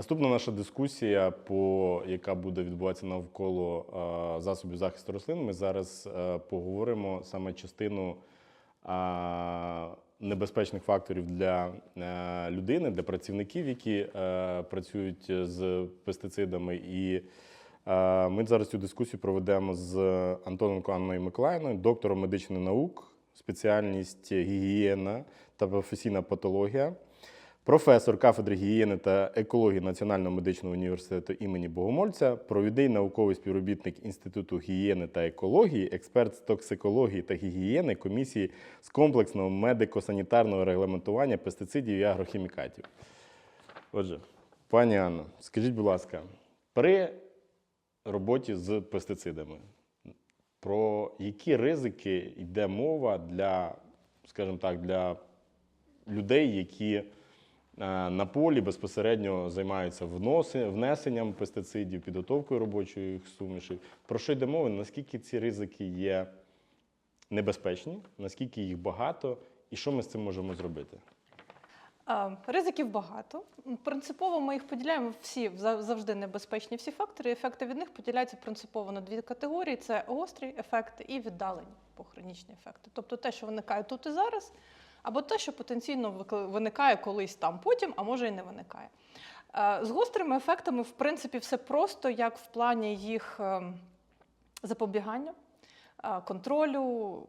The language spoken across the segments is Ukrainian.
Наступна наша дискусія, по, яка буде відбуватися навколо е, засобів захисту рослин. Ми зараз е, поговоримо саме частину е, небезпечних факторів для е, людини, для працівників, які е, працюють з пестицидами. І е, ми зараз цю дискусію проведемо з Антоненко Анною Миколаївною, доктором медичних наук, спеціальність гігієна та професійна патологія. Професор кафедри гігієни та екології Національного медичного університету імені Богомольця, провідний науковий співробітник Інституту гігієни та екології, експерт з токсикології та гігієни комісії з комплексного медико-санітарного регламентування пестицидів і агрохімікатів. Отже, пані Анно, скажіть, будь ласка, при роботі з пестицидами, про які ризики йде мова для, скажімо так, для людей, які на полі безпосередньо займаються внесенням пестицидів, підготовкою робочої їх суміші. Про що йде мова? Наскільки ці ризики є небезпечні, наскільки їх багато, і що ми з цим можемо зробити? Ризиків багато. Принципово ми їх поділяємо всі зав- завжди небезпечні всі фактори. Ефекти від них поділяються принципово на дві категорії: це гострі ефекти і віддалені похронічні ефекти. Тобто те, що виникає тут і зараз, або те, що потенційно виникає колись там потім, а може і не виникає. Е, З гострими ефектами, в принципі, все просто, як в плані їх ем, запобігання, е, контролю,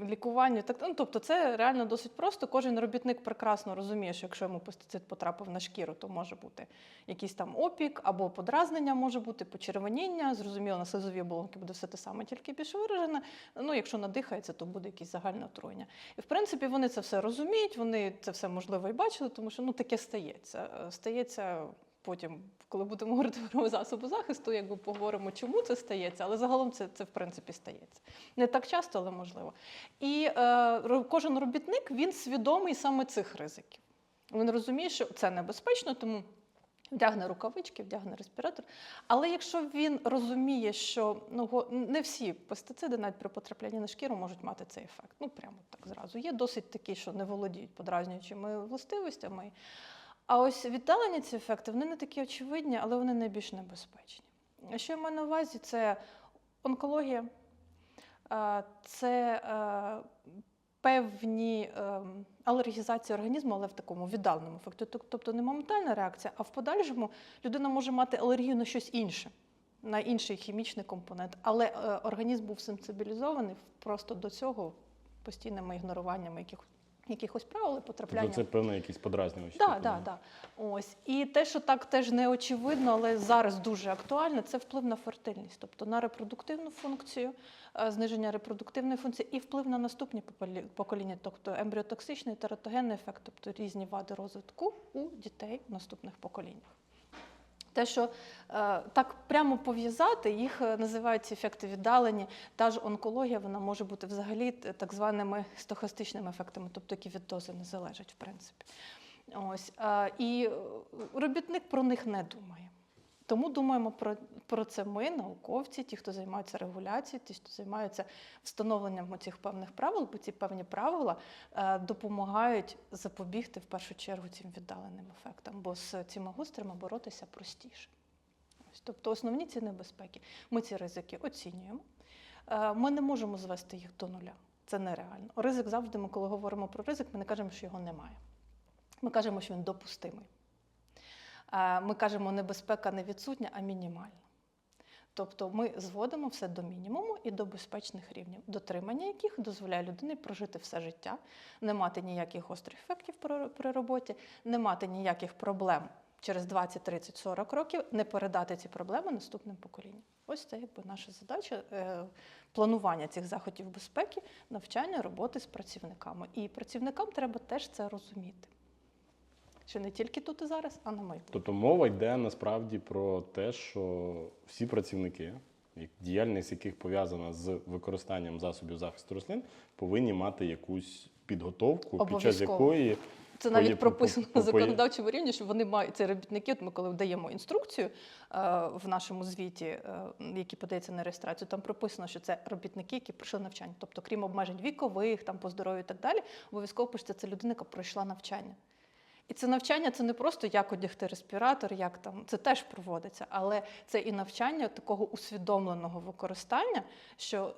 лікуванню. Так, ну, тобто це реально досить просто. Кожен робітник прекрасно розуміє, що якщо йому пестицид потрапив на шкіру, то може бути якийсь там опік або подразнення, може бути почервоніння. Зрозуміло, на слизовій оболонці буде все те саме, тільки більш виражене. Ну, якщо надихається, то буде якесь загальне отруєння. І в принципі вони це все розуміють, вони це все можливо і бачили, тому що ну таке стається. Е, Стається потім, коли будемо говорити про засоби захисту, якби поговоримо, чому це стається, але загалом це, це в принципі стається. Не так часто, але можливо. І е, кожен робітник він свідомий саме цих ризиків. Він розуміє, що це небезпечно, тому вдягне рукавички, вдягне респіратор. Але якщо він розуміє, що ну, не всі пестициди, навіть при потраплянні на шкіру, можуть мати цей ефект. Ну, прямо так зразу. Є досить такі, що не володіють подразнюючими властивостями. А ось віддалені ці ефекти, вони не такі очевидні, але вони найбільш небезпечні. Що я маю на увазі, це онкологія, е, це е, певні ем, алергізації організму, але в такому віддаленому ефекті. Тобто не моментальна реакція, а в подальшому людина може мати алергію на щось інше, на інший хімічний компонент. Але е, організм був сенсибілізований просто до цього постійними ігноруваннями яких, якихось правил потрапляння. Тобто це певно якісь подразнювачі. Так, так, так. Ось. І те, що так теж не очевидно, але зараз дуже актуально, це вплив на фертильність, тобто на репродуктивну функцію, е, зниження репродуктивної функції і вплив на наступні покоління, тобто ембріотоксичний тератогенний ефект, тобто різні вади розвитку у дітей в наступних поколіннях. Те, що е, так прямо пов'язати, їх е, називають ефекти віддалені. Та ж онкологія вона може бути взагалі так званими стохастичними ефектами, тобто які від дози не залежать, в принципі. Ось, е, і е, робітник про них не думає. Тому думаємо про, про це ми, науковці, ті, хто займаються регуляцією, ті, хто займаються встановленням цих певних правил, бо ці певні правила е, допомагають запобігти в першу чергу цим віддаленим ефектам, бо з цими гострими боротися простіше. Ось, тобто основні ці небезпеки. Ми ці ризики оцінюємо. Е, Ми не можемо звести їх до нуля. Це нереально. Ризик завжди, ми, коли говоримо про ризик, ми не кажемо, що його немає. Ми кажемо, що він допустимий. Е, Ми кажемо, небезпека не відсутня, а мінімальна. Тобто ми зводимо все до мінімуму і до безпечних рівнів, дотримання яких дозволяє людині прожити все життя, не мати ніяких гострих ефектів при- роботі, не мати ніяких проблем через 20, 30, 40 років, не передати ці проблеми наступним поколінням. Ось це якби наша задача е, планування цих заходів безпеки, навчання роботи з працівниками. І працівникам треба теж це розуміти. Що не тільки тут і зараз, а на майбутнє. Тобто мова йде насправді про те, що всі працівники, діяльність яких пов'язана з використанням засобів захисту рослин, повинні мати якусь підготовку, під час якої Це навіть прописано на законодавчому рівні, що вони мають це робітники. От ми коли даємо інструкцію е, в нашому звіті, е, який подається на реєстрацію, там прописано, що це робітники, які пройшли навчання. Тобто, крім обмежень вікових, там по здоров'ю і так далі, обов'язково пишеться це людина, яка пройшла навчання. І це навчання це не просто як одягти респіратор, як там це теж проводиться, але це і навчання такого усвідомленого використання, що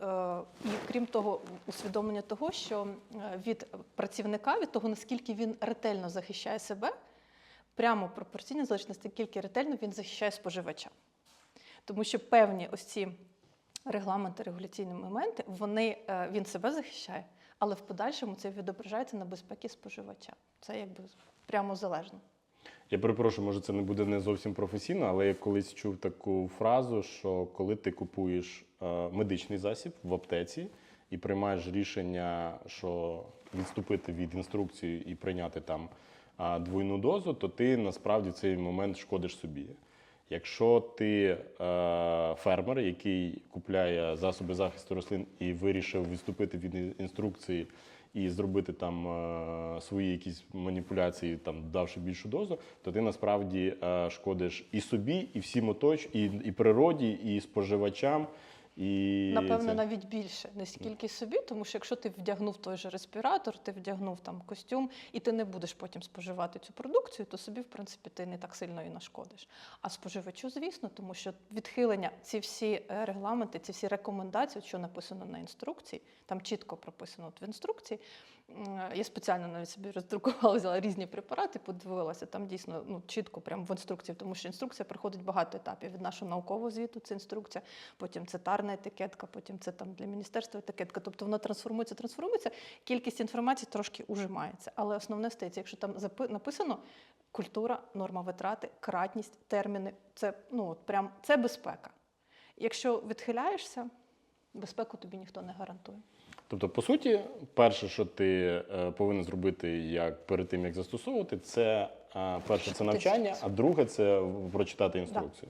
е, і крім того, усвідомлення того, що е, від працівника, від того наскільки він ретельно захищає себе, прямо пропорційно залежить наскільки ретельно він захищає споживача. Тому що певні ось ці регламенти, регуляційні моменти, вони, е, він себе захищає, але в подальшому це відображається на безпеці споживача. Це якби прямо залежно. Я перепрошую, може, це не буде не зовсім професійно, але я колись чув таку фразу, що коли ти купуєш е, медичний засіб в аптеці і приймаєш рішення, що відступити від інструкції і прийняти там е, двойну дозу, то ти насправді в цей момент шкодиш собі. Якщо ти е, фермер, який купляє засоби захисту рослин і вирішив відступити від інструкції і зробити там е, свої якісь маніпуляції, там давши більшу дозу, то ти насправді е, шкодиш і собі, і всім оточ, і, і природі, і споживачам. І Напевно, це- навіть більше, не скільки собі, тому що якщо ти вдягнув той же респіратор, ти вдягнув там костюм, і ти не будеш потім споживати цю продукцію, то собі, в принципі, ти не так сильно і нашкодиш. А споживачу, звісно, тому що відхилення, ці всі е, регламенти, ці всі рекомендації, що написано на інструкції, там чітко прописано в інструкції. М, Я спеціально навіть собі роздрукувала, взяла різні препарати, подивилася. Там дійсно ну, чітко, прямо в інструкції, тому що інструкція проходить багато етапів. Від нашого наукового звіту це інструкція, потім це тарна етикетка, потім це там для міністерства етикетка. Тобто вона трансформується, трансформується. Кількість інформації трошки ужимається. Але основне стається, якщо там написано культура, норма витрати, кратність, терміни, це ну от прям це безпека. Якщо відхиляєшся, безпеку тобі ніхто не гарантує. Тобто, по суті, перше, що ти е, повинен зробити як перед тим, як застосовувати, це е, перше це навчання, а друге це прочитати інструкцію.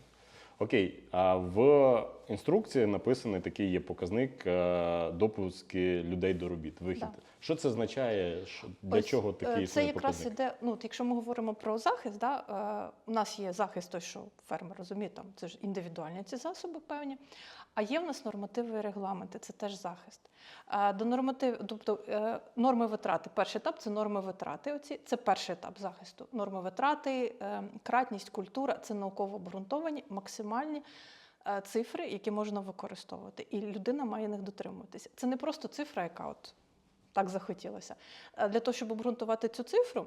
Окей, а в інструкції написаний такий є показник е, допуски людей до робіт. Вихід. Да. Що це означає? Для Ось, чого е, такий Це якраз іде, ну, от якщо ми говоримо про захист, да, е, у нас є захист, той, що фермер розуміє, там це ж індивідуальні ці засоби певні. А є в нас нормативи і регламенти, це теж захист. Е, До норматив, тобто е, норми витрати. Перший етап це норми витрати. Оці це перший етап захисту. Норми витрати, е, кратність, культура це науково обґрунтовані, максимальні. е, Цифри, які можна використовувати, і людина має них дотримуватися. Це не просто цифра, яка от так захотілося. Е, Для того, щоб обґрунтувати цю цифру,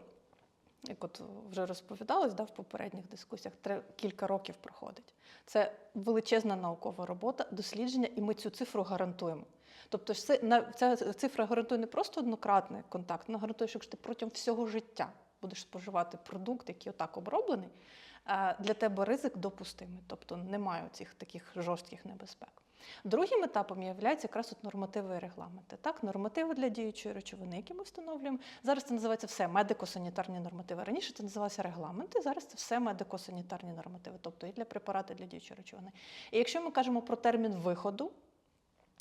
як от вже розповідалось да, в попередніх дискусіях, кілька років проходить. Це величезна наукова робота, дослідження, і ми цю цифру гарантуємо. Тобто, ця цифра гарантує не просто однократний контакт, вона гарантує, що якщо ти протягом всього життя будеш споживати продукт, який отак оброблений, е, для тебе ризик допустимий, тобто немає цих таких жорстких небезпек. Другим етапом є якраз от нормативи і регламенти. Так, нормативи для діючої речовини, які ми встановлюємо. Зараз це називається все медико-санітарні нормативи. Раніше це називалося регламенти, зараз це все медико-санітарні нормативи, тобто і для препарату, і для діючої речовини. І якщо ми кажемо про термін виходу.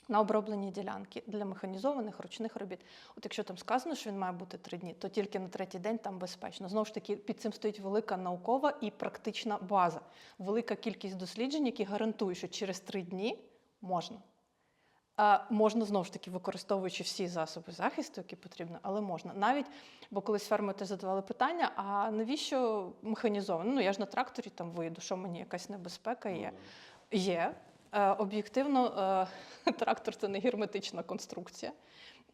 На оброблені ділянки для механізованих ручних робіт. От якщо там сказано, що він має бути три дні, то тільки на третій день там безпечно. Знову ж таки, під цим стоїть велика наукова і практична база, велика кількість досліджень, які гарантують, що через три дні можна. А можна знову ж таки використовуючи всі засоби захисту, які потрібно, але можна. Навіть, бо колись фермери теж задавали питання: а навіщо механізовано? Ну я ж на тракторі там вийду, що мені якась небезпека є. Є. Е, Об'єктивно, е, трактор це не герметична конструкція.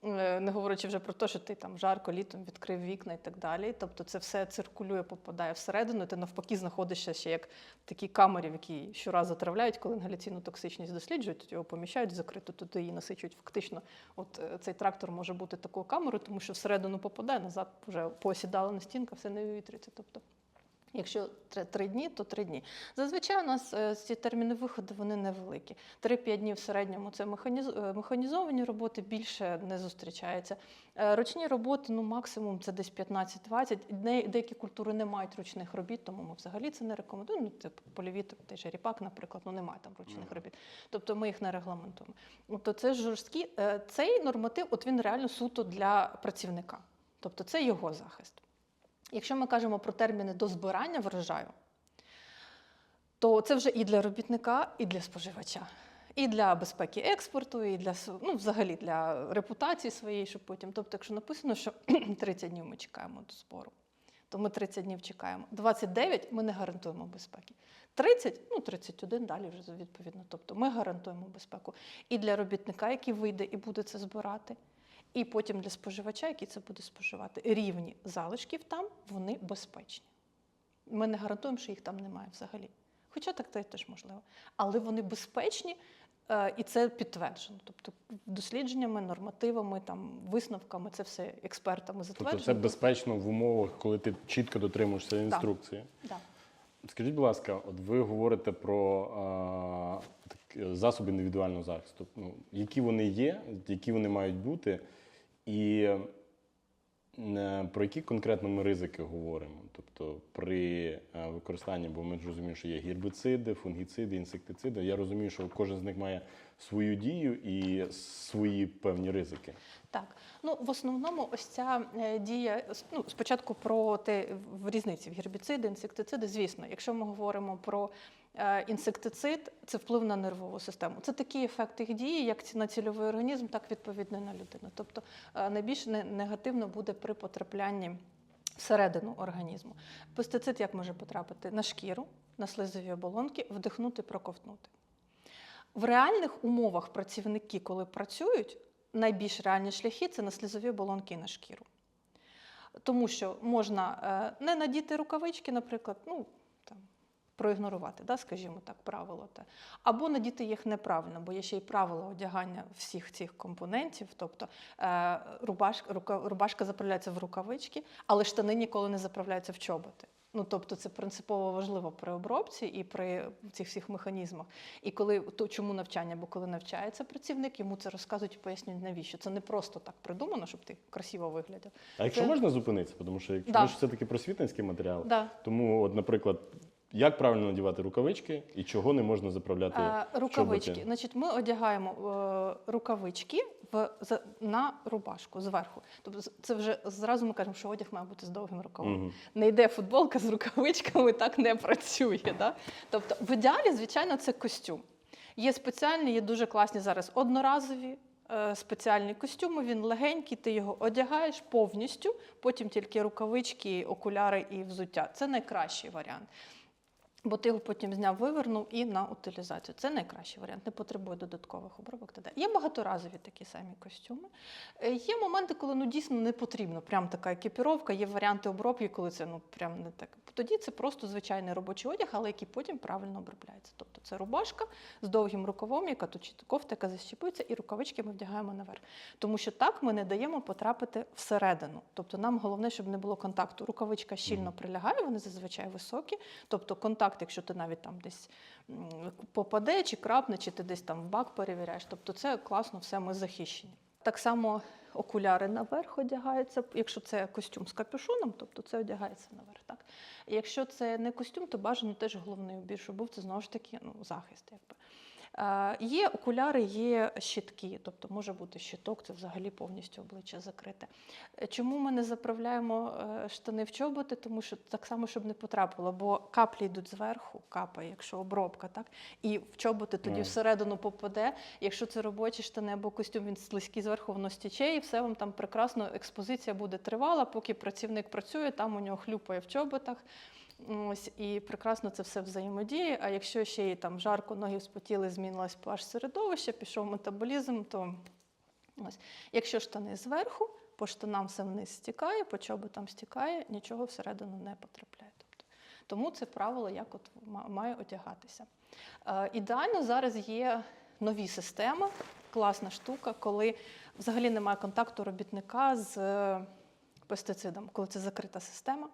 Е, Не говорячи вже про те, що ти там жарко літом відкрив вікна і так далі. Тобто це все циркулює, попадає всередину, ти навпаки знаходишся ще як в такій якій щоразу затравляють, коли інгаляційну токсичність досліджують, його поміщають закрито, туди її насичують. Фактично, от е, цей трактор може бути такою камерою, тому що всередину попадає, назад вже посідала на стінка, все не вивітрюється. Тобто Якщо три, дні, то три дні. Зазвичай у нас е, ці терміни виходу вони невеликі. 3-5 днів в середньому це е, механізовані роботи, більше не зустрічається. Е, Ручні роботи, ну максимум це десь 15-20. Де- Деякі культури не мають ручних робіт, тому ми взагалі це не рекомендуємо. Ну, типу поліві, той же ріпак, наприклад, ну немає там ручних робіт. Тобто ми їх не регламентуємо. Тобто це жорсткі. Цей норматив, от він реально суто для працівника. Тобто це його захист. Якщо ми кажемо про терміни до збирання врожаю, то це вже і для робітника, і для споживача. І для безпеки експорту, і для ну, взагалі для репутації своєї, щоб потім. Тобто, якщо написано, що 30 днів ми чекаємо до збору, то ми 30 днів чекаємо. 29 ми не гарантуємо безпеки. 30, ну 31 далі вже відповідно. Тобто ми гарантуємо безпеку і для робітника, який вийде і буде це збирати, і потім для споживача, який це буде споживати. Рівні залишків там вони безпечні. Ми не гарантуємо, що їх там немає взагалі. Хоча так це теж можливо. Але вони безпечні, е, і це підтверджено. Тобто дослідженнями, нормативами, там, висновками, це все експертами Тобто затверджено. це безпечно в умовах, коли ти чітко дотримуєшся інструкції. Да. Скажіть, будь ласка, от ви говорите про а, так, е, засоби індивідуального захисту. Ну, які вони є, які вони мають бути, і е, про які конкретно ми ризики говоримо? Тобто при е, використанні, бо ми ж розуміємо, що є гербіциди, фунгіциди, інсектициди. Я розумію, що кожен з них має свою дію і свої певні ризики. Так, ну в основному ось ця е, дія ну, спочатку про те в різниці в гербіциди, інсектициди. Звісно, якщо ми говоримо про е, інсектицид, це вплив на нервову систему. Це такі ефекти їх дії, як на цільовий організм, так відповідно на людину. Тобто е, найбільш не- негативно буде при потраплянні всередину організму. Пестицид як може потрапити на шкіру, на слизові оболонки, вдихнути, проковтнути. В реальних умовах працівники, коли працюють, найбільш реальні шляхи це на слізові оболонки і на шкіру. Тому що можна е, не надіти рукавички, наприклад, ну там. Проігнорувати, да, скажімо так, правило. Те. Або надіти їх неправильно, бо є ще й правила одягання всіх цих компонентів. Тобто е, рубашка, рубашка заправляється в рукавички, але штани ніколи не заправляються в чоботи. Ну, тобто це принципово важливо при обробці і при цих всіх механізмах. І коли то чому навчання? Бо коли навчається працівник, йому це розказують і пояснюють, навіщо. Це не просто так придумано, щоб ти красиво виглядав. А якщо Це- можна зупинитися, тому що якщо Да. ми ж все-таки просвітницький матеріал, Да. тому, от, наприклад, як правильно надівати рукавички і чого не можна заправляти Е, рукавички. чоботи? Значить, ми одягаємо е, рукавички в, за, на рубашку зверху. Тобто це вже зразу ми кажемо, що одяг має бути з довгим рукавом. Мгм. Не йде футболка з рукавичками, так не працює. Да? Тобто, в ідеалі, звичайно, це костюм. Є спеціальні, є дуже класні зараз одноразові. е, Спеціальні костюми, він легенький, ти його одягаєш повністю, потім тільки рукавички, окуляри і взуття. Це найкращий варіант. Бо ти його потім зняв, вивернув і на утилізацію. Це найкращий варіант, не потребує додаткових обробок. т.д. Є багаторазові такі самі костюми. Е, Є моменти, коли ну дійсно не потрібно прям така екіпіровка, є варіанти обробки, коли це ну прям не так. Тоді це просто звичайний робочий одяг, але який потім правильно обробляється. Тобто це рубашка з довгим рукавом, яка тут кофта, яка защіпується, і рукавички ми вдягаємо наверх. Тому що так ми не даємо потрапити всередину. Тобто нам головне, щоб не було контакту. Рукавичка щільно прилягає, вони зазвичай високі. Тобто контакт, якщо ти навіть там десь попаде, чи крапне, чи ти десь там в бак перевіряєш. Тобто це класно, все ми захищені. Так само окуляри наверх одягаються. Якщо це костюм з капюшоном, тобто це одягається наверх. Так? Якщо це не костюм, то бажано теж головний убір, щоб був це знову ж таки ну, захист. Якби. Е, Є окуляри, є щитки, тобто може бути щиток, це взагалі повністю обличчя закрите. Е, Чому ми не заправляємо е, штани в чоботи? Тому що так само, щоб не потрапило, бо каплі йдуть зверху, капає, якщо обробка, так і в чоботи тоді Ну. всередину попаде. Якщо це робочі штани або костюм, він слизький зверху, воно стіче, і все вам там прекрасно експозиція буде тривала, поки працівник працює, там у нього хлюпає в чоботах. Ось і прекрасно це все взаємодіє. А якщо ще й там жарко, ноги спотіли, змінилось pH середовище, пішов метаболізм, то ось. Якщо штани зверху, по штанам все вниз стікає, по чоботам стікає, нічого всередину не потрапляє. Тобто, тому це правило, як от ма- має одягатися. Е, ідеально зараз є нові системи, класна штука, коли взагалі немає контакту робітника з е, пестицидом, коли це закрита система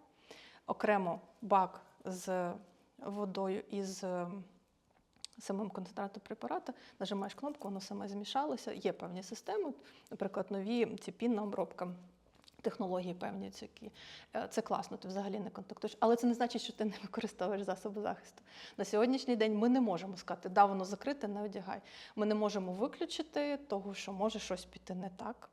окремо бак з водою і з е, самим концентратом препарату, нажимаєш кнопку, воно саме змішалося. Є певні системи, наприклад, нові ці пінна обробка. Технології певні, які Е, це класно, ти взагалі не контактуєш. Але це не значить, що ти не використовуєш засоби захисту. На сьогоднішній день ми не можемо сказати, да, воно закрите, не одягай. Ми не можемо виключити того, що може щось піти не так.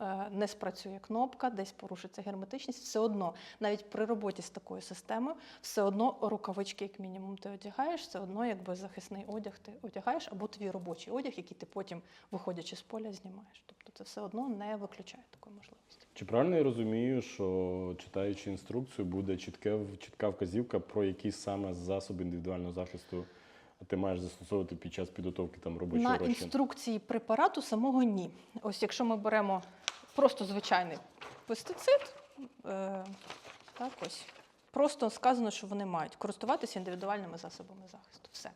Е, не спрацює кнопка, десь порушиться герметичність, все одно, навіть при роботі з такою системою, все одно рукавички, як мінімум, ти одягаєш, все одно якби захисний одяг ти одягаєш, або твій робочий одяг, який ти потім, виходячи з поля, знімаєш. Тобто це все одно не виключає такої можливості. Чи правильно я розумію, що читаючи інструкцію, буде чітке, чітка вказівка про які саме засоби індивідуального захисту ти маєш застосовувати під час підготовки там робочого На розчину? інструкції препарату самого ні. Ось якщо ми беремо просто звичайний пестицид, е, так ось, просто сказано, що вони мають користуватися індивідуальними засобами захисту. Все.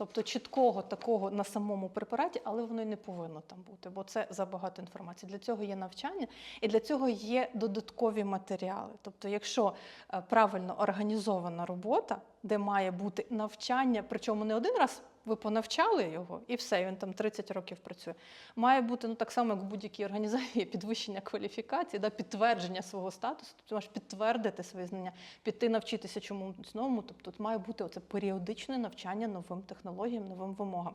Тобто чіткого такого на самому препараті, але воно й не повинно там бути, бо це забагато інформації. Для цього є навчання і для цього є додаткові матеріали. Тобто, якщо е, правильно організована робота, де має бути навчання, причому не один раз ви понавчали його, і все, він там 30 років працює. Має бути ну так само, як в будь-якій організації, підвищення кваліфікації, да, підтвердження свого статусу. Тобто маєш підтвердити свої знання, піти навчитися чомусь новому. Тобто тут має бути оце періодичне навчання новим технологіям, новим вимогам.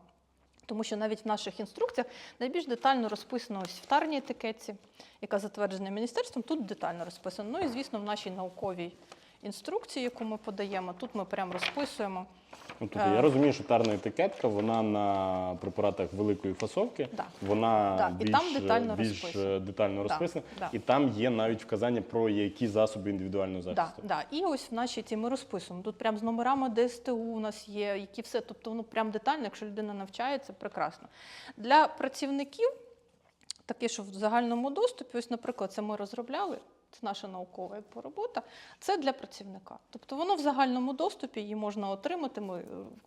Тому що навіть в наших інструкціях найбільш детально розписано ось в тарній етикетці, яка затверджена міністерством, тут детально розписано. Ну і звісно, в нашій науковій інструкції, яку ми подаємо, тут ми прямо розписуємо. Ну, тобто, я Е. розумію, що тарна етикетка, вона на препаратах великої фасовки, Да. вона Да, і більш, там детально більш розписано. е, детально Да, розписана, да. і там є навіть вказання про які засоби індивідуального Да, захисту. да. І ось в нашій ці ми розписуємо. Тут прям з номерами ДСТУ у нас є, які все, тобто воно прям детально, якщо людина навчається, прекрасно. Для працівників, таке, що в загальному доступі, ось, наприклад, це ми розробляли. Це наша наукова робота, це для працівника. Тобто воно в загальному доступі, її можна отримати. Ми,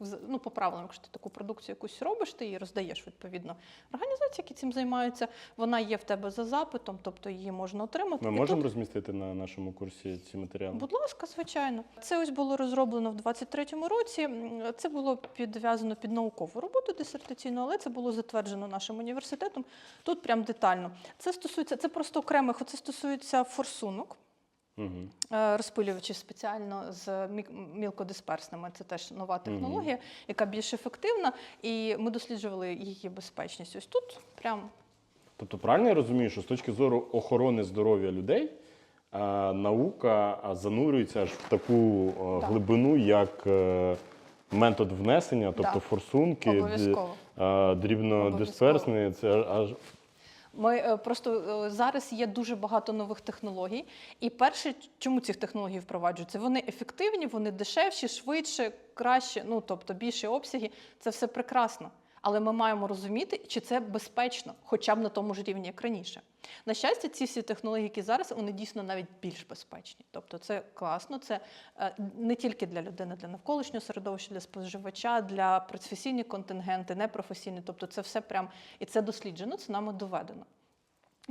е, ну, по правилам, якщо ти таку продукцію якусь робиш, ти її роздаєш відповідно організації, які цим займаються. Вона є в тебе за запитом, тобто її можна отримати. Ми І можемо тут- розмістити на нашому курсі ці матеріали? Будь ласка, звичайно. Це ось було розроблено в 23-му році. Це було підв'язано під наукову роботу дисертаційну, але це було затверджено нашим університетом. Тут прям детально. Це стосується, це просто окремих, це стосується форсунок. Угу. е, Розпилювачі спеціально з мілкодисперсними. Це теж нова технологія, яка більш ефективна, і ми досліджували її безпечність. Ось тут прям Тобто, правильно я розумію, що з точки зору охорони здоров'я людей е, наука занурюється аж в таку е, Так. глибину, як метод внесення, тобто Да. форсунки, дрібнодисперсні, це аж Ми е, просто е, зараз є дуже багато нових технологій. І перше, чому ці технології впроваджуються? Вони ефективні, вони дешевші, швидше, краще, ну тобто більші обсяги. Це все прекрасно. Але ми маємо розуміти, чи це безпечно, хоча б на тому ж рівні, як раніше. На щастя, ці всі технології, які зараз, вони дійсно навіть більш безпечні. Тобто, це класно, це е, не тільки для людини, для навколишнього середовища, для споживача, для професійні контингенти, непрофесійні. Тобто, це все прям і це досліджено, це нами доведено.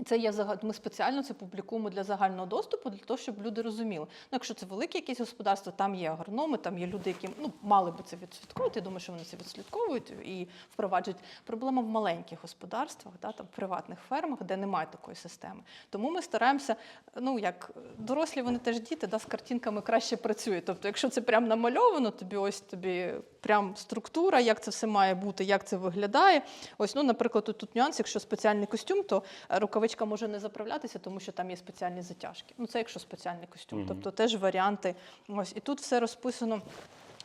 Це є Ми спеціально це публікуємо для загального доступу, для того, щоб люди розуміли. Ну, якщо це велике якесь господарство, там є агрономи, там є люди, які ну мали би це відслідковувати. Я думаю, що вони це відслідковують і впроваджують. Проблема в маленьких господарствах, да, там приватних фермах, де немає такої системи. Тому ми стараємося, ну як дорослі, вони теж діти, да, з картинками краще працюють. Тобто, якщо це прям намальовано, тобі ось тобі прям структура, як це все має бути, як це виглядає. Ось, ну, наприклад, тут, тут нюанс, якщо спеціальний костюм, то е, рукавичка може не заправлятися, тому що там є спеціальні затяжки. Ну, це якщо спеціальний костюм. Мгм. Тобто теж варіанти. Ось, і тут все розписано.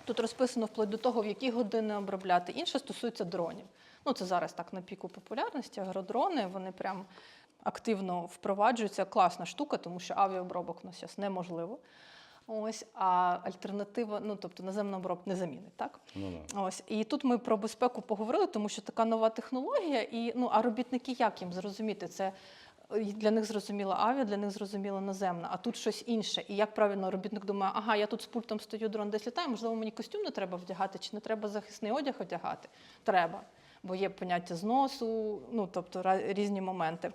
Тут розписано вплоть до того, в які години обробляти. Інше стосується дронів. Ну, це зараз так на піку популярності. Агродрони вони прям активно впроваджуються. Класна штука, тому що авіаобробок у нас зараз неможливо. Ось, а альтернатива, ну тобто наземна обробка не замінить, так? ну, да. Ось і тут ми про безпеку поговорили, тому що така нова технологія, і ну а робітники як їм зрозуміти це? е, Для них зрозуміла авіа, для них зрозуміла наземна, а тут щось інше. І як правильно робітник думає, ага, я тут з пультом стою, дрон десь літає, можливо, мені костюм не треба вдягати, чи не треба захисний одяг одягати? Треба, бо є поняття зносу, ну тобто різні моменти.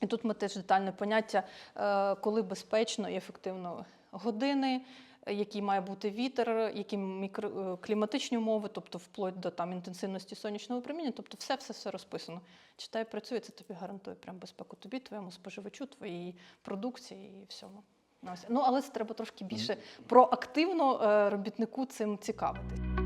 І тут ми теж детальне поняття, е, коли безпечно і ефективно години, який має бути вітер, які мікро, е, кліматичні умови, тобто вплоть до там інтенсивності сонячного проміння, тобто все, все, все розписано. Читай, працює, це тобі гарантує прям безпеку тобі, твоєму споживачу, твоїй продукції і всьому. Ось. Ну але це треба трошки більше проактивно е, робітнику цим цікавитись.